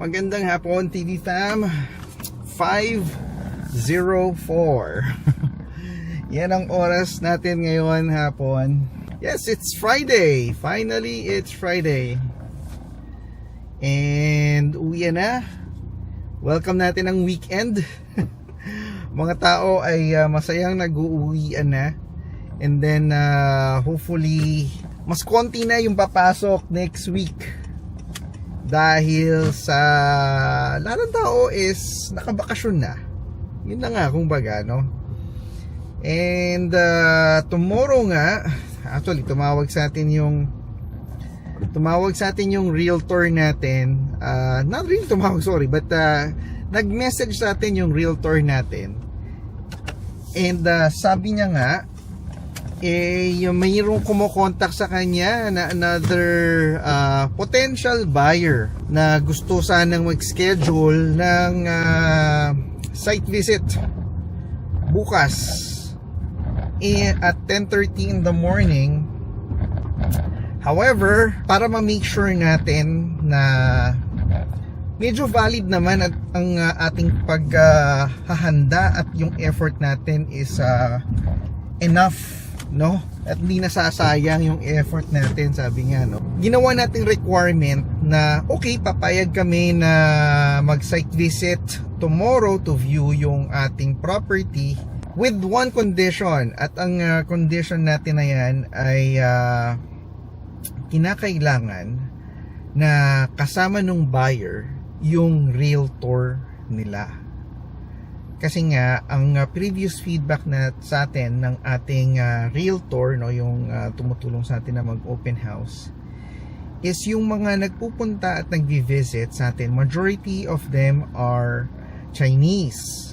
Magandang hapon, TV Fam. 5.04. Yan ang oras natin ngayon hapon. Yes, it's Friday. Finally, it's Friday. And uwi na. Welcome natin ang weekend. Mga tao ay uh, masayang nag-uuwian na. And then, uh, hopefully, mas konti na yung papasok next week dahil sa lahat ng tao is nakabakasyon na. Yun na nga kung baga no? And uh, tomorrow nga actually tumawag sa atin yung tumawag sa atin yung realtor natin. Uh, not really tumawag sorry but uh, nag-message sa atin yung realtor natin. And uh, sabi niya nga eh yung mayroong kumokontak sa kanya na another uh, potential buyer na gusto sanang mag-schedule ng uh, site visit bukas. Eh, at 10.30 in the morning. However para ma-make sure natin na medyo valid naman at ang uh, ating paghahanda at yung effort natin is uh, enough no? At hindi nasasayang yung effort natin, sabi nga, no? Ginawa nating requirement na, okay, papayag kami na mag-site visit tomorrow to view yung ating property with one condition. At ang uh, condition natin na yan ay uh, kinakailangan na kasama nung buyer yung realtor nila. Kasi nga ang uh, previous feedback na sa atin ng ating uh, realtor no yung uh, tumutulong sa atin na mag-open house is yung mga nagpupunta at nagvi-visit sa atin majority of them are Chinese.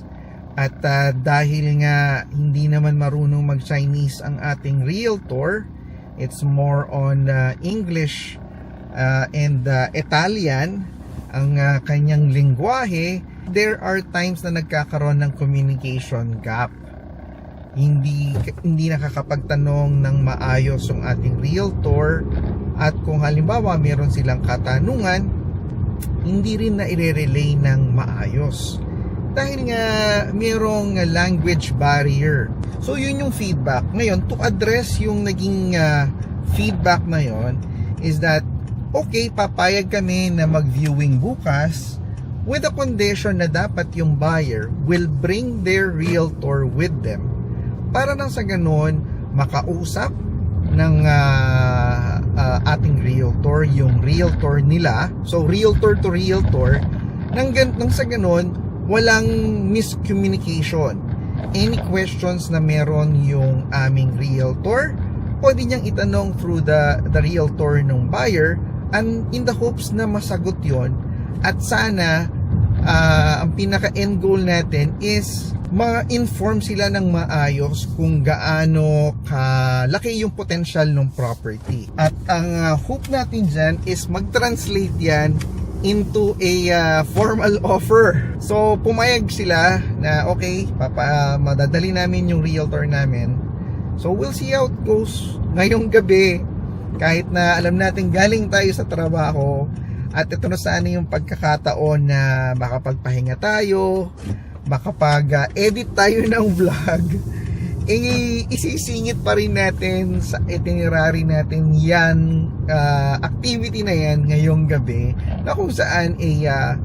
At uh, dahil nga hindi naman marunong mag-Chinese ang ating realtor, it's more on uh, English uh, and uh, Italian ang uh, kanyang lingwahe there are times na nagkakaroon ng communication gap. Hindi hindi nakakapagtanong ng maayos yung ating realtor at kung halimbawa meron silang katanungan, hindi rin na ire-relay ng maayos. Dahil nga merong language barrier. So yun yung feedback. Ngayon, to address yung naging uh, feedback na yon is that okay, papayag kami na mag-viewing bukas with the condition na dapat yung buyer will bring their realtor with them. Para nang sa ganun makausap ng uh, uh, ating realtor yung realtor nila. So realtor to realtor. Nang, nang sa ganun walang miscommunication. Any questions na meron yung aming realtor pwede niyang itanong through the, the realtor ng buyer and in the hopes na masagot yon at sana uh, ang pinaka end goal natin is ma-inform sila ng maayos kung gaano kalaki yung potential ng property. At ang uh, hope natin dyan is mag-translate yan into a uh, formal offer. So pumayag sila na okay, papa, uh, madadali namin yung realtor namin. So we'll see how it goes ngayong gabi kahit na alam natin galing tayo sa trabaho at ito na sana yung pagkakataon na makapagpahinga tayo, makapag-edit tayo ng vlog. Eh, isisingit pa rin natin sa itinerary natin yan, uh, activity na yan ngayong gabi na kung saan eh, uh,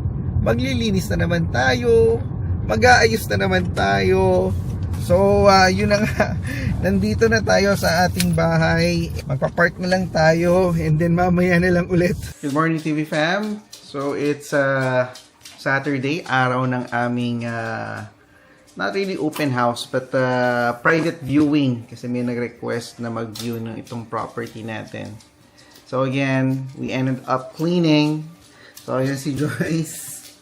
maglilinis na naman tayo, mag-aayos na naman tayo, So, uh, yun na nga. Nandito na tayo sa ating bahay. Magpa-park na lang tayo and then mamaya na lang ulit. Good morning TV fam. So, it's uh, Saturday, araw ng aming uh, not really open house but uh, private viewing kasi may nag-request na mag-view ng itong property natin. So again, we ended up cleaning. So ayan si Joyce.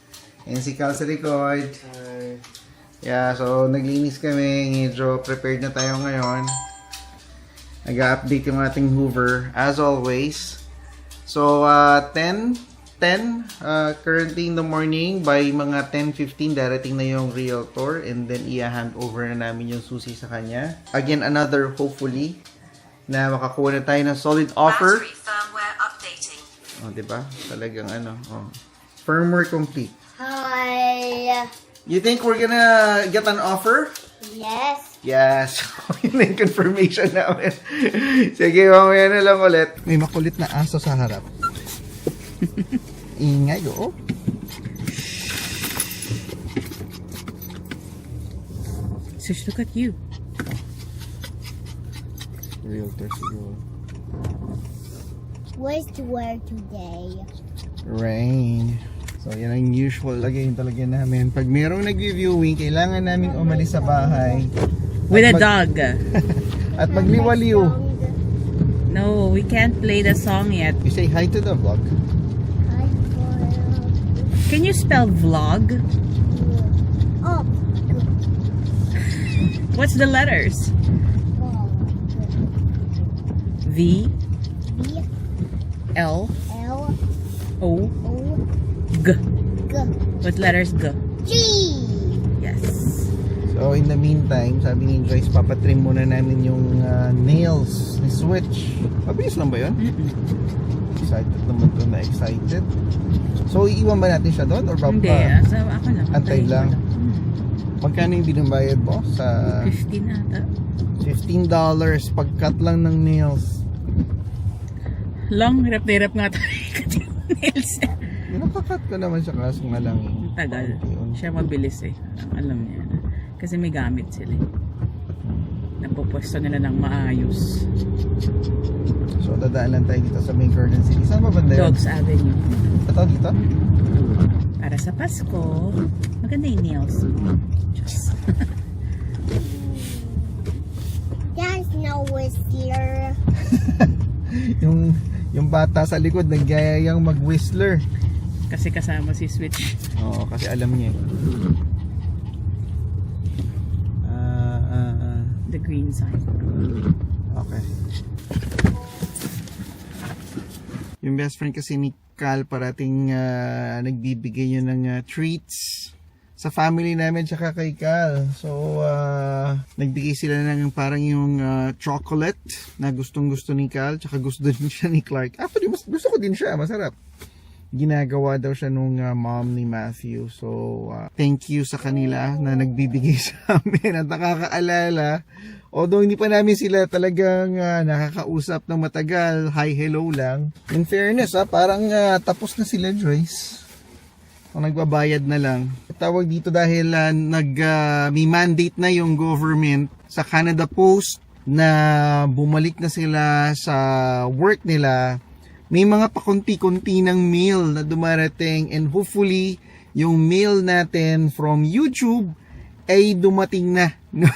Ayan si Cal sa likod. Hi. Yeah, so naglinis kami. Medyo prepared na tayo ngayon. Nag-update yung ating Hoover as always. So, uh, 10, 10 uh, currently in the morning by mga 10.15 darating na yung realtor and then i-hand over na namin yung susi sa kanya. Again, another hopefully na makakuha na tayo ng solid offer. Battery firmware updating. Oh, 'di ba? Talagang ano, oh. Firmware complete. Hi. You think we're gonna get an offer? Yes. Yes. Yun na yung confirmation namin. Sige, mamaya na lang ulit. May makulit na aso sa harap. Ingay, oo. Sush, look at you. Realtor siguro. Where's to wear today? Rain. So, yan ang usual lagay talaga namin. Pag merong nag-viewing, kailangan namin umalis sa bahay. With a dog. At magliwaliw. No, we can't play the song yet. You say hi to the vlog. Hi, Can you spell vlog? Oh, What's the letters? V L L O O G. G What letters G? G. Yes. So, in the meantime, sabi ni Joyce, papatrim muna namin yung ah, nails ni Switch. Mabilis lang ba yun? Excited naman to na excited. So, iiwan ba natin siya doon? Or ba? Hindi, ah, so ako na. Antay lang. Hmm, Magkano yung binambayad mo? Sa 15 ata. $15 pag-cut lang ng nails. Long, hirap na hirap nga tayo nails. Yung nakakat ko naman siya kaso nga lang. eh. Ang tagal. Siya mabilis eh. Alam niya. Kasi may gamit sila eh. Napupwesto nila ng maayos. So, dadaan lang tayo dito sa main Garden City. Saan ba banda yun? Dogs Avenue. Ito, dito? Para sa Pasko, maganda yung nails. Diyos. There's no whistler. Yung, yung bata sa likod, nagyayayang mag-whistler. Kasi kasama si Switch. Oo, kasi alam niya eh. Ah, ah, ah. The green sign. Okay. Yung best friend kasi ni Cal parating ah, nagbibigay yun ng ah, treats sa family namin tsaka kay Cal. So, ah, nagbigay sila ng parang yung ah, chocolate na gustong gusto ni Cal tsaka gusto din siya ni Clark. Actually, mas, gusto ko din siya. Masarap. Ginagawa daw siya nung ah, mom ni Matthew. So, ah, thank you sa kanila na nagbibigay sa amin at nakakaalala Although hindi pa namin sila talagang ah, nakakausap ng matagal, hi hello lang. In fairness ah, parang ah, tapos na sila Joyce. Kung nagbabayad na lang. Tawag dito dahil ah, nag ah, may mandate na yung government sa Canada Post na bumalik na sila sa work nila. May mga pakunti-kunti ng mail na dumarating and hopefully yung mail natin from YouTube ay dumating na.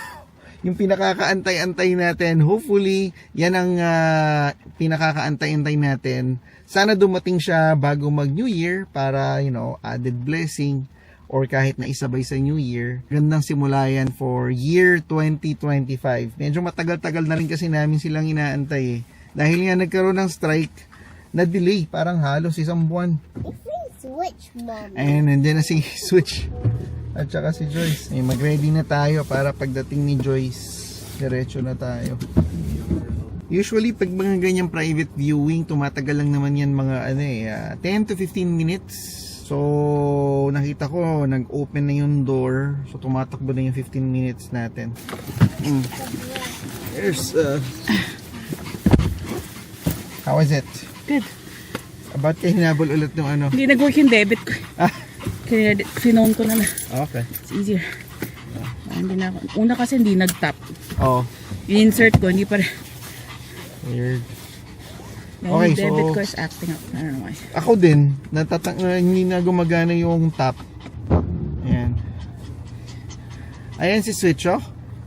Yung pinakakaantay-antay natin. Hopefully, yan ang ah, pinakakaantay-antay natin. Sana dumating siya bago mag New Year para, you know, added blessing or kahit na isabay sa New Year. Gandang simula yan for year 2025. Medyo matagal-tagal na rin kasi namin silang inaantay eh. Dahil nga nagkaroon ng strike, na delay parang halos isang buwan. If we switch, mom. Ayan, nandiyan na si Switch. At saka si Joyce. Ay, mag-ready na tayo para pagdating ni Joyce, diretso na tayo. Usually, pag mga ganyang private viewing, tumatagal lang naman yan mga ano eh, ah, 10 to 15 minutes. So, nakita ko, nag-open na yung door. So, tumatakbo na yung 15 minutes natin. Mm. There's, uh, how is it? Good. Ba't kayo hinabol ulit ng ano? Hindi nag-work yung debit ko. Ah, Kaya sinone ko na lang. okay. It's easier. Ah, hindi na ako. Una kasi hindi nag-tap. Oh, Yung-insert ko, hindi pa rin. weird. Yung Okay, debit so- ko is acting up. I don't know why. Ako din, natatang uh, hindi na gumagana yung tap. Ayan. Ayan si Switch, oh.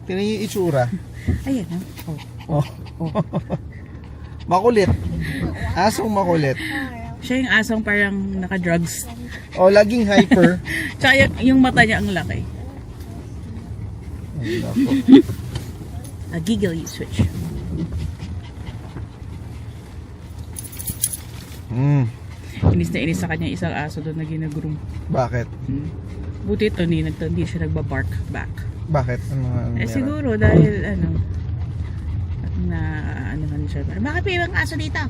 Tingnan niyo yung itsura. Ayan, oh. Oh. makulit. Asong makulit. Siya yung asong parang naka-drugs. Oh, laging hyper. Tsaka yung, yung mata niya ang laki. Ay, nako. A giggle you switch. Hmm. Inis na inis sa kanya isang aso doon na ginagroom. Bakit? Hmm. Buti ito, hindi, nagta- hindi siya nagbabark back. Bakit? Ano, ano Eh meron? siguro dahil ano, na ano man siya. Bakit may ibang aso dito?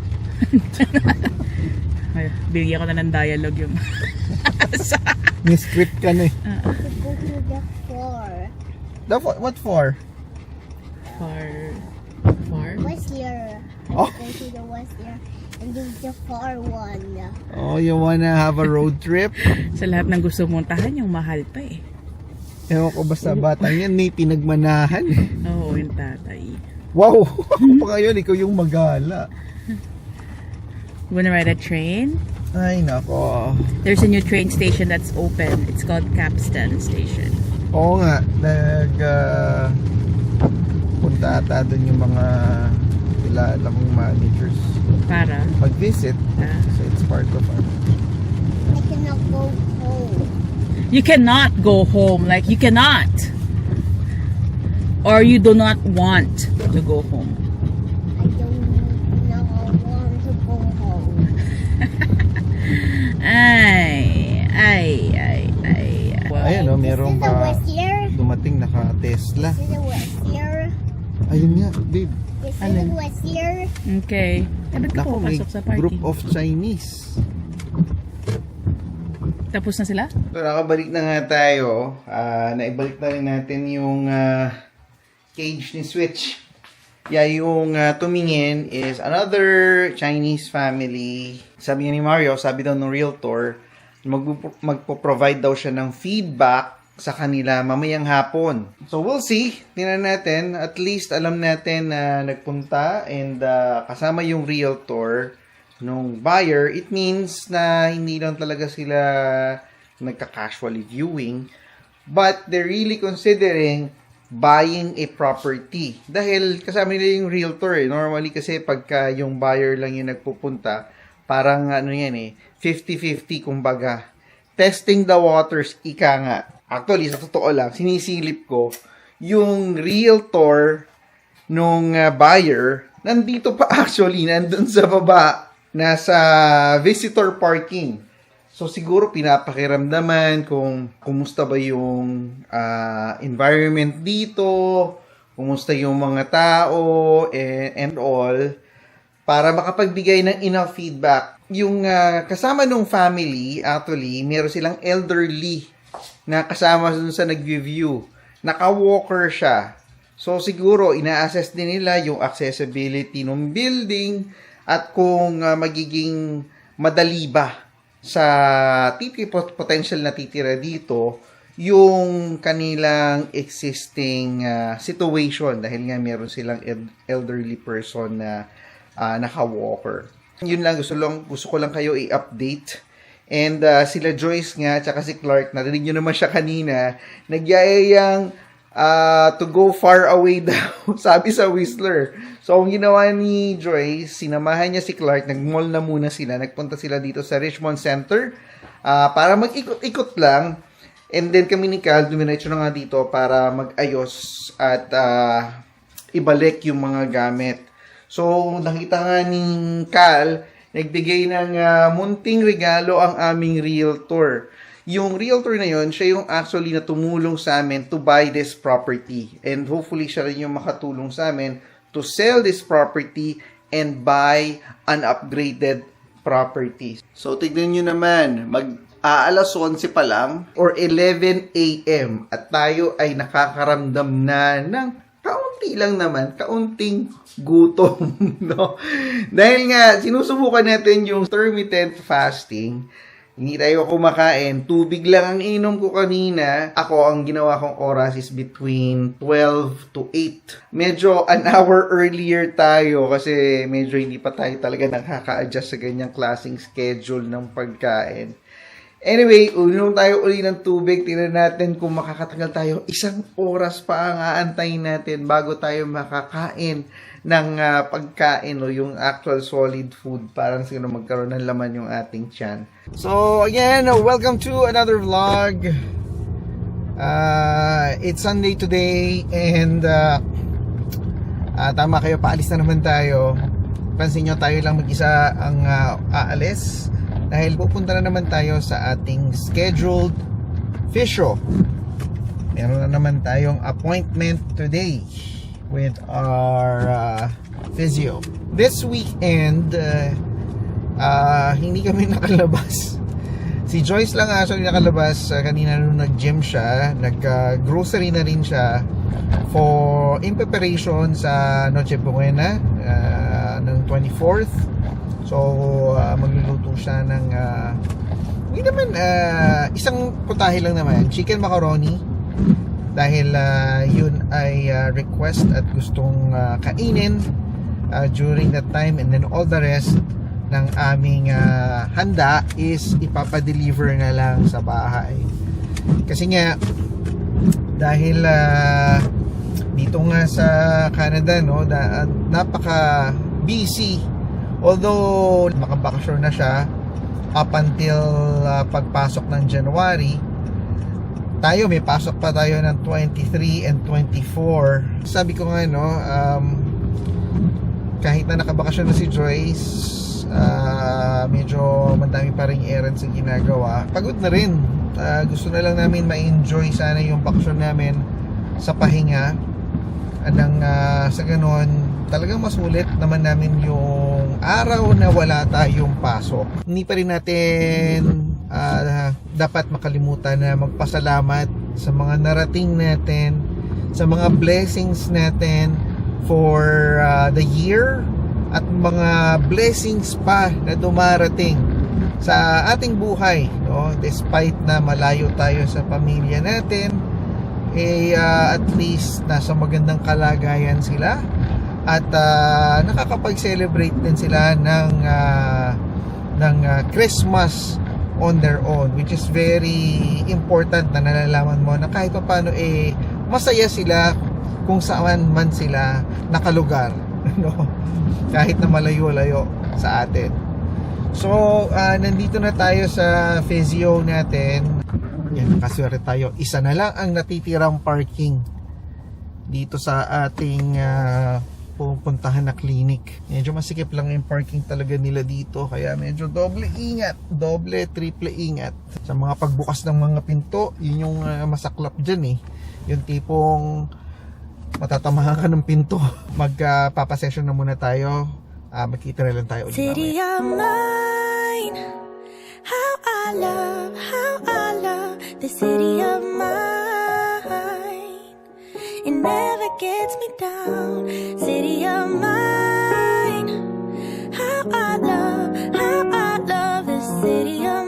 Ay, Bigyan ko na ng dialogue yung... May script ka na eh. To go to the floor. The, what, what for? Far... Far? What's here? Oh. Go to the west here and do the far one. Oh, you wanna have a road trip? Sa lahat ng gusto mong tahan, yung mahal pa eh. Ewan ko basta batang yan, may pinagmanahan eh. Oo, yung tatay. Wow! Ako pa ngayon, ikaw yung magala. You wanna ride a train? Ay, nako. There's a new train station that's open. It's called Capstan Station. Oo nga, nag... ah, punta ata doon yung mga kilala kong managers. Para, Mag-visit. ah, So it's part of our... I cannot go home. you cannot go home. Like, you cannot. Or you do not want to go home. I don't know want to go home. Ay, ay, ay, ay. Wow. Ayan o, meron This is the pa dumating naka-Tesla. This is the west here. Ayun nga, babe. This is Alin? the west here. Okay. Eh, ba't ka Nako, may pumapasok sa parking? group of Chinese. Tapos na sila? So, nakabalik na nga tayo. Ah, naibalik na rin natin yung ah, cage ni Switch. Yeah, yung ah, tumingin is another Chinese family. Sabi ni Mario, sabi daw ng realtor, magpo- magpo-provide daw siya ng feedback sa kanila mamayang hapon. So we'll see. Tingnan natin. At least alam natin na nagpunta and ah, kasama yung realtor nung buyer. It means na hindi lang talaga sila nagka-casually viewing but they're really considering buying a property. Dahil kasama nila yung realtor eh. Normally kasi pagka yung buyer lang yung nagpupunta, parang ano yan eh, 50-50 kumbaga. Testing the waters, ika nga. Actually, sa totoo lang, sinisilip ko yung realtor nung uh, buyer, nandito pa actually, nandun sa baba, nasa visitor parking. So siguro pinapakiramdaman kung kumusta ba yung ah, environment dito, kumusta yung mga tao and, and all para makapagbigay ng enough feedback. Yung ah, kasama nung family, actually, meron silang elderly na kasama dun sa nag-review. Naka-walker siya. So siguro ina-assess din nila yung accessibility ng building at kung ah, magiging madali ba sa titi potential na titira dito yung kanilang existing ah, situation dahil nga meron silang elderly person na ah, naka-walker. Yun lang gusto lang gusto ko lang kayo i-update. And ah, sila Joyce nga tsaka si Clark, narinig nyo naman siya kanina, nagyayayang ah, to go far away daw, sabi sa Whistler. So, ang ginawa ni Joyce, sinamahan niya si Clark, nag-mall na muna sila, nagpunta sila dito sa Richmond Center ah, para mag-ikot-ikot lang. And then kami ni Cal, dumiretso na nga dito para mag-ayos at ah, ibalik yung mga gamit. So, nakita nga ni Cal, nagbigay ng ah, munting regalo ang aming realtor. Yung realtor na yon, siya yung actually na tumulong sa amin to buy this property. And hopefully, siya rin yung makatulong sa amin to sell this property and buy an upgraded property. So, tignan nyo naman, mag aalas 11 pa lang or 11 a.m. at tayo ay nakakaramdam na ng kaunti lang naman, kaunting gutom, no? Dahil nga, sinusubukan natin yung intermittent fasting. Hindi tayo kumakain. Tubig lang ang inom ko kanina. Ako, ang ginawa kong oras is between 12 to 8. Medyo an hour earlier tayo kasi medyo hindi pa tayo talaga nakaka-adjust sa ganyang klaseng schedule ng pagkain. Anyway, uminom tayo uli ng tubig. Tingnan natin kung makakatagal tayo. Isang oras pa ang aantayin natin bago tayo makakain ng ah, pagkain o yung actual solid food. Parang siguro magkaroon ng laman yung ating tiyan. So, again, uh, welcome to another vlog. Uh, it's Sunday today and uh, ah, tama kayo, paalis na naman tayo. Pansin nyo, tayo lang mag-isa ang ah, aalis dahil pupunta na naman tayo sa ating scheduled physio. Meron na naman tayong appointment today with our uh, physio. This weekend, uh, Ah, hindi kami nakalabas. Si Joyce lang actually nakalabas uh, kanina nung nag-gym siya, nag-grocery na rin siya for in preparation sa Noche Buena uh, ng 24th. So, uh, magluluto siya ng uh, hindi naman uh, isang putahe lang naman, chicken macaroni dahil uh, yun ay uh, request at gustong uh, kainin uh, during that time. And then all the rest ng aming uh, handa is ipapadeliver na lang sa bahay. Kasi nga dahil uh, dito nga sa Canada no da, napaka busy. Although makabakasyon na siya up until uh, pagpasok ng January tayo may pasok pa tayo ng 23 and 24 sabi ko nga no um, kahit na nakabakasyon na si Joyce ah, medyo madami pa rin errands ang ginagawa. Pagod na rin. Ah, gusto na lang namin ma-enjoy sana yung bakasyon namin sa pahinga. Anang ah, sa ganon talagang masulit naman namin yung araw na wala tayong pasok. Hindi pa rin natin ah, dapat makalimutan na magpasalamat sa mga narating natin sa mga blessings natin for ah, the year at mga blessings pa na dumarating sa ating buhay no? Despite na malayo tayo sa pamilya natin eh ah, at least nasa magandang kalagayan sila at ah, nakakapag-celebrate din sila ng ah, ng ah, Christmas on their own which is very important na nalalaman mo na kahit pa paano eh masaya sila kung saan man sila nakalugar no? Kahit na malayo-layo sa atin. So ah, nandito na tayo sa physio natin. Yan kaswerte tayo. Isa na lang ang natitirang parking dito sa ating ah, pupuntahan na clinic. Medyo masikip lang yung parking talaga nila dito kaya medyo doble ingat, doble, triple ingat. Sa mga pagbukas ng mga pinto, yun yung ah, masaklap dyan eh. Yung tipong matatamahan ka ng pinto. Magpapasession na muna tayo. Ah, magkita na lang tayo ulit. City of mine, how I love, how I love the city of mine. It never gets me down. City of mine, how I love, how I love the city of